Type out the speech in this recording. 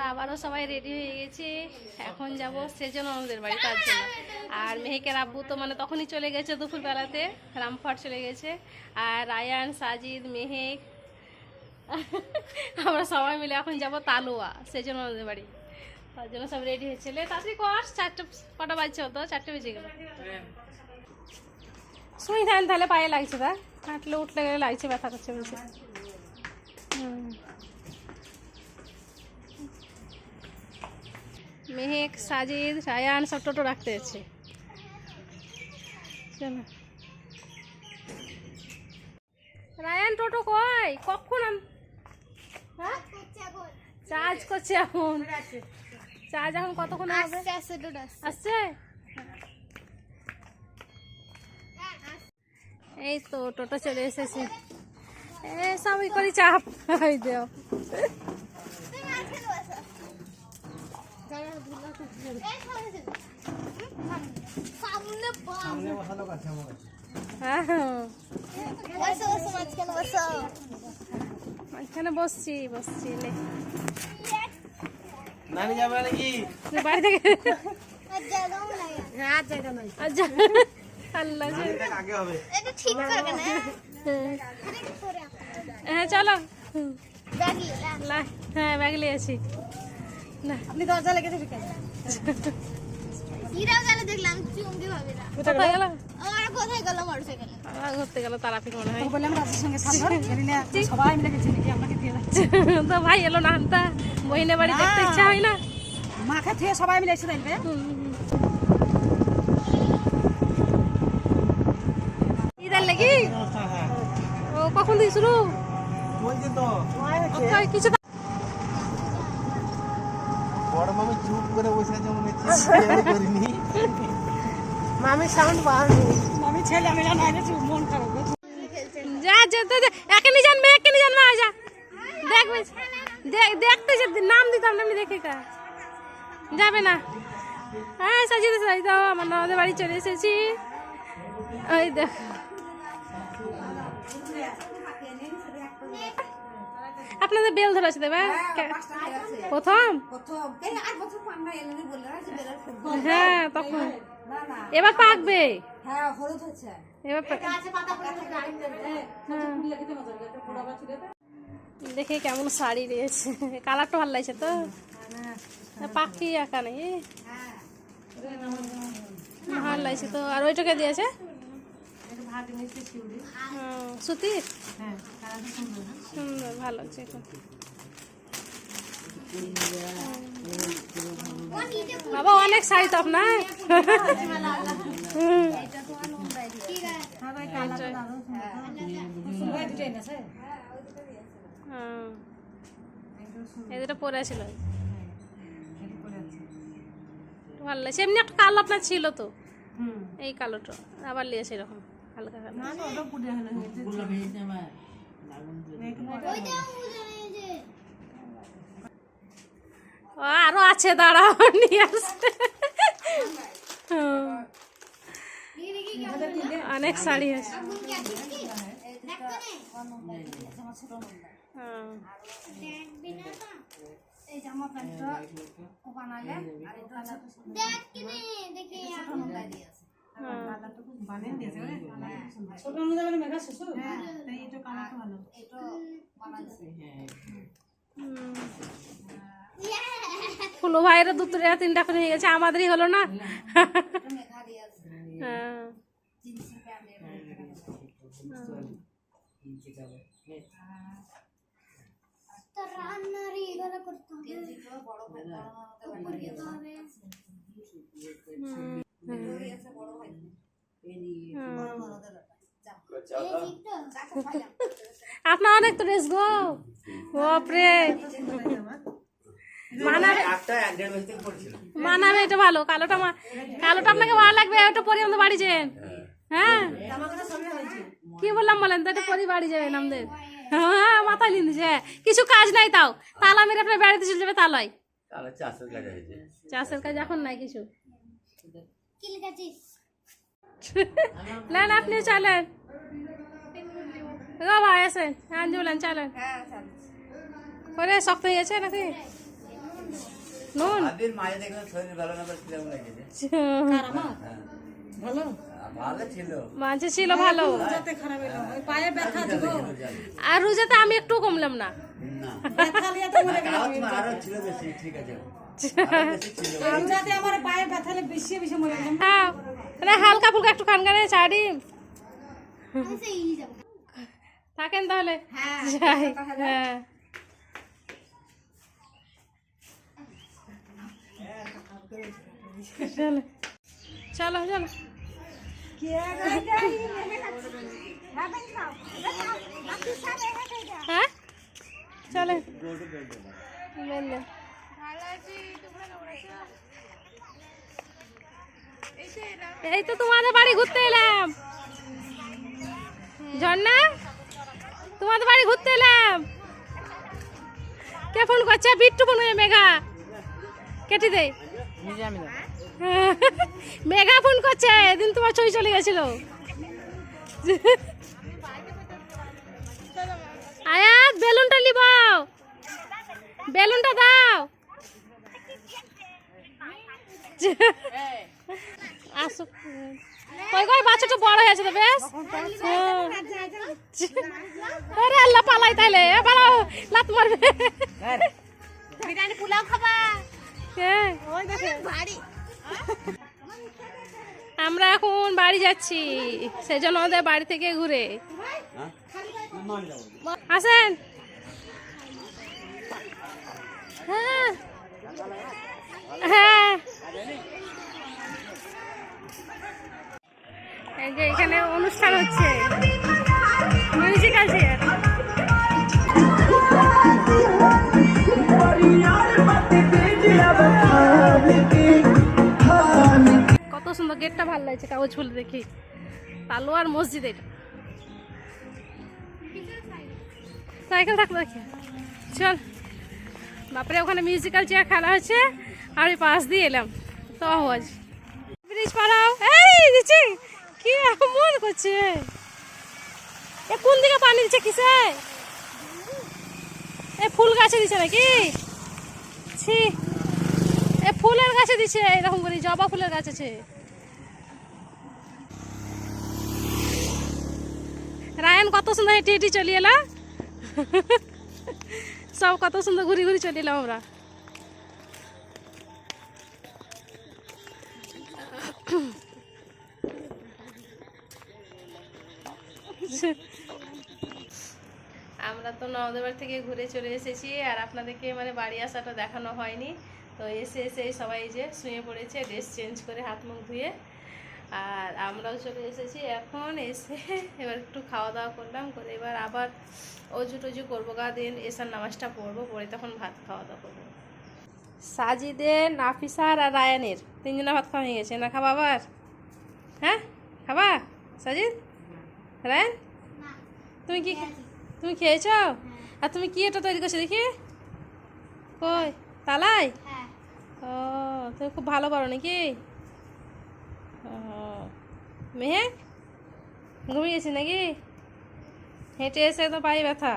আমরা আবারও সবাই রেডি হয়ে গেছি। এখন যাব সেজন আমাদের বাড়ি তার জন্য। আর মেহেকের আব্বু তো মানে তখনই চলে গেছে দুপুরবেলাতে রামফট চলে গেছে। আর রায়ান, সাজিদ, মেহেক, আমরা সবাই মিলে এখন যাব তালুয়া, সেজন আমাদের বাড়ি। তার জন্য সব রেডি হয়েছে লে তাড়াতাড়ি কর, চারটে, কটা বাজছে হতো চারটে বেজে গেল। শুনি থাকেন তাহলে পায়ে লাগছে তা হাঁটলে উঠলে গেলে লাগছে, ব্যথা করছে বলছে হুম। মেহেক সাজিদ রায়ান সব টোটো রাখতে আছে চলো। রায়ান টোটো কই? কখন হ্যাঁ? চার্জ করছে এখন। চার্জ এখন কতক্ষণ হবে? আসছে এই তো টোটো চলে এসেছে। এ সবই করি চাপ হ্যাঁ এখানে বসছি বসছি লে। নানি যাবে নাকি? বাড়ি থেকে আচ্ছা আল্লাহ যে- হ্যাঁ চলো। লা হ্যাঁ ব্যাগ নিয়েছি না আপনি দরজা লেগে থেকে দেখলাম চুমকি ভাবে না। কোথায় গেল? আমার কোথায় গেল মোটরসাইকেলে? আবার ঘুরতে গেল তারাপীঠ মনে হয়। বললাম রাজের সঙ্গে থাকব জানি না সবাই মিলে গেছে নাকি আপনাকে দিয়ে যাচ্ছে। তো ভাই এলো না বাড়ি দেখতে ইচ্ছা হয় না। মাকে থুয়ে সবাই মিলে এসে দেখবে। ঈদের লেগে? ও কখন থেকে শুরু? বলছি তো। কিছু বড় মামি চুপ করে বসে আছে মনে হচ্ছে করিনি। মামি সাউন্ড পাওনি আমি ছেলে আমি জানা এনেছি মন খারাপ। যা যেতে দে একে নিয়ে যান মেয়েকে নিয়ে যান না যা। দেখবে দেখ দেখতে যে নাম দিতাম না আমি দেখে কা। যাবে না। হ্যাঁ সাজিয়ে সাজিয়ে দাও আমার ননদের বাড়ি চলে এসেছি। ওই দেখ। আপনাদের বেল ধরে আছে দেবে প্রথম? হ্যাঁ তখন। এবার পাকবে? হ্যাঁ হ্যাঁ। দেখে কেমন শাড়ি রয়েছে। কালারটা ভালো লাগছে তো? পাখি আঁকা নেই ভালো লাগছে তো। আর ওইটাকে দিয়েছে? হুম, সুতির? সুন্দর ভালো লাগছে বাবা অনেক শাড়ি তো আপনার। হ্যাঁ। এই পরে ছিল। ভালো লাগছে। এমনি একটা কালো আপনার ছিল তো। এই কালোটা। আবার লিয়েছে এরকম। হালকা কালো ও, আরও আছে দাঁড়াও নিয়ে আসতে হুম। অনেক শাড়ি আছে হুম। দেখ কিনে ছোট মানে মেঘা তাই এটা ভালো। ফুলো ভাইয়েরও দুটো রেয়া তিনটা করে হয়ে গেছে আমাদেরই হলো না? হ্যাঁ। তো আপনার অনেক তো ড্রেস গো। বাপরে। মানাবে এটা ভালো। কালোটা মা কালোটা আপনাকে ভালো লাগবে ওটা পরে আমাদের বাড়ি যাবেন। হ্যাঁ? কি বললাম বলেন তো এটা পরে বাড়ি যাবেন আমাদের। হ্যাঁ মাথায় লিন দিছে কিছু কাজ নাই তাও। তালা মেরে আপনার বাড়িতে চলে যাবে তালাই চাষের কাজ এখন নাই কিছু। কি লিখেছিস না না আপনিও চলেন। গো ভাই চলেন। করে শক্ত হয়ে গেছে নাকি? নুন। আদির মায়ের দেখলাম শরীর ভালো না লেগেছে হ্যাঁ। ভালো? ছিল। মাঝে ছিল ভালো। দিব আর রোজাতে আমি একটু কমলাম না। আছে। হ্যাঁ। মানে হালকা ফুলকা একটু খান খানে ছাড়ি থাকেন তাহলে? হ্যাঁ যাই হ্যাঁ। চলো চলো চলো। হ্যাঁ? চলে। এই তো তোমাদের বাড়ি ঘুরতে এলাম। ঝর্ণা তোমাদের বাড়ি ঘুরতে এলাম। কে ফোন করছে? বিট্টু ফোন করে মেঘা। কেটে দে। মেঘা ফোন করছে এদিন তোমার ছবি চলে গেছিল। আয়াত বেলুনটা নিব। বেলুনটা দাও। আসো কই কই বাচ্চাটা বড় হয়েছে তো বেশ? হ্যাঁ। আরে আল্লাহ পালাই তাইলে। এ পালাও লাত মারবে। বিরিয়ানি পোলাও খাবা? হ্যাঁ। বাড়ি আমরা এখন বাড়ি যাচ্ছি। সেই জন্য আমাদের বাড়ি থেকে ঘুরে। আসেন। হ্যাঁ। হ্যাঁ। অনুষ্ঠান হচ্ছে। মিউজিক্যাল চেয়ার কত সুন্দর গেটটা ভালো লাগছে কাগজ ফুল দেখি। তালোয়ার মসজিদ এটা। সাইকেল থাকল দেখি। চল। বাপরে, ওখানে মিউজিক্যাল চেয়ার খেলা হচ্ছে। আর ওই পাশ দিয়ে এলাম। তো আওয়াজ। ব্রিজ পাড়াও এই দিচ্ছি কি মন করছে। এ কোন দিকে পানি দিচ্ছে কিসে? এ ফুল গাছে দিছে নাকি? ছি। এ ফুলের গাছে দিছে, এরকম করে, জবা ফুলের গাছ আছে। রায়ন কত সুন্দর হেঁটে হেঁটে চলে এলা। সব কত সুন্দর ঘুরি ঘুরি চলে এলাম আমরা। আমরা তো নওদের বাড়ি থেকে ঘুরে চলে এসেছি আর আপনাদেরকে মানে বাড়ি আসাটা দেখানো হয়নি। তো এসে এসে সবাই যে শুয়ে পড়েছে ড্রেস চেঞ্জ করে হাত মুখ ধুয়ে। আর আমরাও চলে এসেছি এখন এসে এবার একটু খাওয়া দাওয়া করলাম, করে এবার আবার অজু টজু করব, গা দিন এসার নামাজটা পড়ব পরে তখন ভাত খাওয়া দাওয়া করব। সাজিদের নাফিসার আর রায়ানের। তিনজনে ভাত খাওয়া হয়ে গেছে। না খাবা আবার? হ্যাঁ? খাবা? সাজিদ? না। তুমি কি তুমি খেয়েছ? আর তুমি কি এটা তৈরি করছ দেখি? কই? তালাই? হ্যাঁ। ও তুমি খুব ভালো পারো নাকি? ও মেহেক? ঘুমিয়ে গেছি নাকি? হেঁটে এসে তো পায়ে ব্যথা।